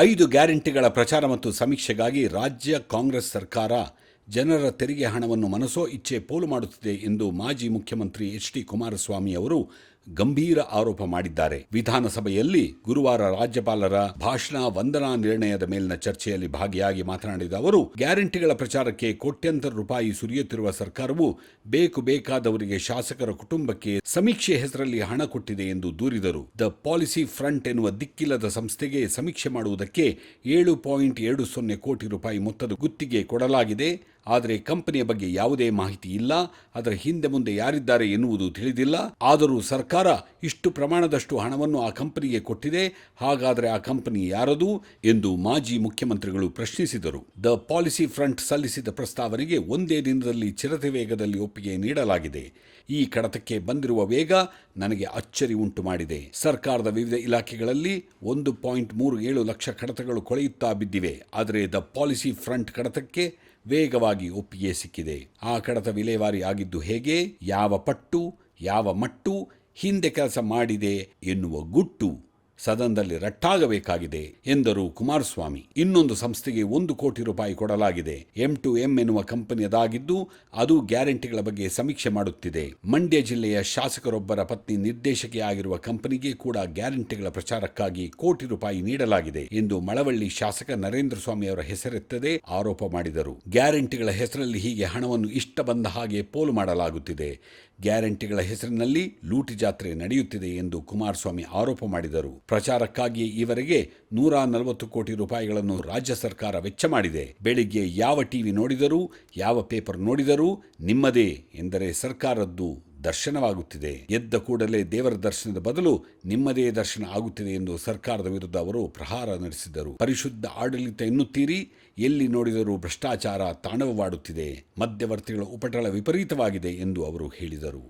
ಐದು ಗ್ಯಾರಂಟಿಗಳ ಪ್ರಚಾರ ಮತ್ತು ಸಮೀಕ್ಷೆಗಾಗಿ ರಾಜ್ಯ ಕಾಂಗ್ರೆಸ್ ಸರ್ಕಾರ ಜನರ ತೆರಿಗೆ ಹಣವನ್ನು ಮನಸೋ ಇಚ್ಛೆ ಪೋಲು ಮಾಡುತ್ತಿದೆ ಎಂದು ಮಾಜಿ ಮುಖ್ಯಮಂತ್ರಿ ಎಚ್ ಡಿ ಕುಮಾರಸ್ವಾಮಿ ಅವರು ಗಂಭೀರ ಆರೋಪ ಮಾಡಿದ್ದಾರೆ. ವಿಧಾನಸಭೆಯಲ್ಲಿ ಗುರುವಾರ ರಾಜ್ಯಪಾಲರ ಭಾಷಣ ವಂದನಾ ನಿರ್ಣಯದ ಮೇಲಿನ ಚರ್ಚೆಯಲ್ಲಿ ಭಾಗಿಯಾಗಿ ಮಾತನಾಡಿದ ಅವರು, ಗ್ಯಾರಂಟಿಗಳ ಪ್ರಚಾರಕ್ಕೆ ಕೋಟ್ಯಂತರ ರೂಪಾಯಿ ಸುರಿಯುತ್ತಿರುವ ಸರ್ಕಾರವು ಬೇಕು ಬೇಕಾದವರಿಗೆ ಶಾಸಕರ ಕುಟುಂಬಕ್ಕೆ ಸಮೀಕ್ಷೆ ಹೆಸರಲ್ಲಿ ಹಣ ಕೊಟ್ಟಿದೆ ಎಂದು ದೂರಿದರು. ದ ಪಾಲಿಸಿ ಫ್ರಂಟ್ ಎನ್ನುವ ದಿಕ್ಕಿಲ್ಲದ ಸಂಸ್ಥೆಗೆ ಸಮೀಕ್ಷೆ ಮಾಡುವುದಕ್ಕೆ ಏಳು ಪಾಯಿಂಟ್ ಎರಡು ಸೊನ್ನೆ ಕೋಟಿ ರೂಪಾಯಿ ಮೊತ್ತದ ಗುತ್ತಿಗೆ ಕೊಡಲಾಗಿದೆ. ಆದರೆ ಕಂಪನಿಯ ಬಗ್ಗೆ ಯಾವುದೇ ಮಾಹಿತಿ ಇಲ್ಲ. ಅದರ ಹಿಂದೆ ಮುಂದೆ ಯಾರಿದ್ದಾರೆ ಎನ್ನುವುದು ತಿಳಿದಿಲ್ಲ. ಆದರೂ ಸರ್ಕಾರ ಇಷ್ಟು ಪ್ರಮಾಣದಷ್ಟು ಹಣವನ್ನು ಆ ಕಂಪನಿಗೆ ಕೊಟ್ಟಿದೆ. ಹಾಗಾದರೆ ಆ ಕಂಪನಿ ಯಾರದು ಎಂದು ಮಾಜಿ ಮುಖ್ಯಮಂತ್ರಿಗಳು ಪ್ರಶ್ನಿಸಿದರು. ದ ಪಾಲಿಸಿ ಫ್ರಂಟ್ ಸಲ್ಲಿಸಿದ ಪ್ರಸ್ತಾವನೆಗೆ ಒಂದೇ ದಿನದಲ್ಲಿ ಚಿರತೆ ವೇಗದಲ್ಲಿ ಒಪ್ಪಿಗೆ ನೀಡಲಾಗಿದೆ. ಈ ಕಡತಕ್ಕೆ ಬಂದಿರುವ ವೇಗ ನನಗೆ ಅಚ್ಚರಿ ಉಂಟು ಮಾಡಿದೆ. ಸರ್ಕಾರದ ವಿವಿಧ ಇಲಾಖೆಗಳಲ್ಲಿ ಒಂದು ಪಾಯಿಂಟ್ ಮೂರು ಏಳು ಲಕ್ಷ ಕಡತಗಳು ಕೊಳೆಯುತ್ತಾ ಬಿದ್ದಿವೆ. ಆದರೆ ದ ಪಾಲಿಸಿ ಫ್ರಂಟ್ ಕಡತಕ್ಕೆ ವೇಗವಾಗಿ ಒಪ್ಪಿಗೆ ಸಿಕ್ಕಿದೆ. ಆ ಕಡತ ವಿಲೇವಾರಿ ಆಗಿದ್ದು ಹೇಗೆ? ಯಾವ ಪಟ್ಟು, ಯಾವ ಮಟ್ಟು, ಹಿಂದೆ ಕೆಲಸ ಮಾಡಿದೆ ಎನ್ನುವ ಗುಟ್ಟು. ಸದನದಲ್ಲಿ ರಟ್ಟಾಗಬೇಕಾಗಿದೆ ಎಂದರು ಕುಮಾರಸ್ವಾಮಿ. ಇನ್ನೊಂದು ಸಂಸ್ಥೆಗೆ ಒಂದು ಕೋಟಿ ರೂಪಾಯಿ ಕೊಡಲಾಗಿದೆ. ಎಂ ಟು ಎಂ ಎನ್ನುವ ಕಂಪನಿಯದಾಗಿದ್ದು, ಅದು ಗ್ಯಾರಂಟಿಗಳ ಬಗ್ಗೆ ಸಮೀಕ್ಷೆ ಮಾಡುತ್ತಿದೆ. ಮಂಡ್ಯ ಜಿಲ್ಲೆಯ ಶಾಸಕರೊಬ್ಬರ ಪತ್ನಿ ನಿರ್ದೇಶಕಿಯಾಗಿರುವ ಕಂಪನಿಗೆ ಕೂಡ ಗ್ಯಾರಂಟಿಗಳ ಪ್ರಚಾರಕ್ಕಾಗಿ ಕೋಟಿ ರೂಪಾಯಿ ನೀಡಲಾಗಿದೆ ಎಂದು ಮಳವಳ್ಳಿ ಶಾಸಕ ನರೇಂದ್ರ ಸ್ವಾಮಿ ಅವರ ಹೆಸರೆತ್ತದೆ ಆರೋಪ ಮಾಡಿದರು. ಗ್ಯಾರಂಟಿಗಳ ಹೆಸರಲ್ಲಿ ಹೀಗೆ ಹಣವನ್ನು ಇಷ್ಟ ಬಂದ ಹಾಗೆ ಪೋಲು ಮಾಡಲಾಗುತ್ತಿದೆ. ಗ್ಯಾರಂಟಿಗಳ ಹೆಸರಿನಲ್ಲಿ ಲೂಟಿ ಜಾತ್ರೆ ನಡೆಯುತ್ತಿದೆ ಎಂದು ಕುಮಾರಸ್ವಾಮಿ ಆರೋಪ ಮಾಡಿದರು. ಪ್ರಚಾರಕ್ಕಾಗಿ ಈವರೆಗೆ ನೂರ ನಲವತ್ತು ಕೋಟಿ ರೂಪಾಯಿಗಳನ್ನು ರಾಜ್ಯ ಸರ್ಕಾರ ವೆಚ್ಚ ಮಾಡಿದೆ. ಬೆಳಿಗ್ಗೆ ಯಾವ ಟಿವಿ ನೋಡಿದರೂ, ಯಾವ ಪೇಪರ್ ನೋಡಿದರೂ ನಿಮ್ಮದೇ ಎಂದರೆ ಸರ್ಕಾರದ್ದು ದರ್ಶನವಾಗುತ್ತಿದೆ. ಎದ್ದ ಕೂಡಲೇ ದೇವರ ದರ್ಶನದ ಬದಲು ನಿಮ್ಮದೇ ದರ್ಶನ ಆಗುತ್ತಿದೆ ಎಂದು ಸರ್ಕಾರದ ವಿರುದ್ಧ ಅವರು ಪ್ರಹಾರ ನಡೆಸಿದರು ಪರಿಶುದ್ಧ ಆಡಳಿತ ಎನ್ನುತ್ತೀರಿ? ಎಲ್ಲಿ ನೋಡಿದರೂ ಭ್ರಷ್ಟಾಚಾರ ತಾಂಡವವಾಡುತ್ತಿದೆ ಮಧ್ಯವರ್ತಿಗಳ ಉಪಟಳ ವಿಪರೀತವಾಗಿದೆ ಎಂದು ಅವರು ಹೇಳಿದರು.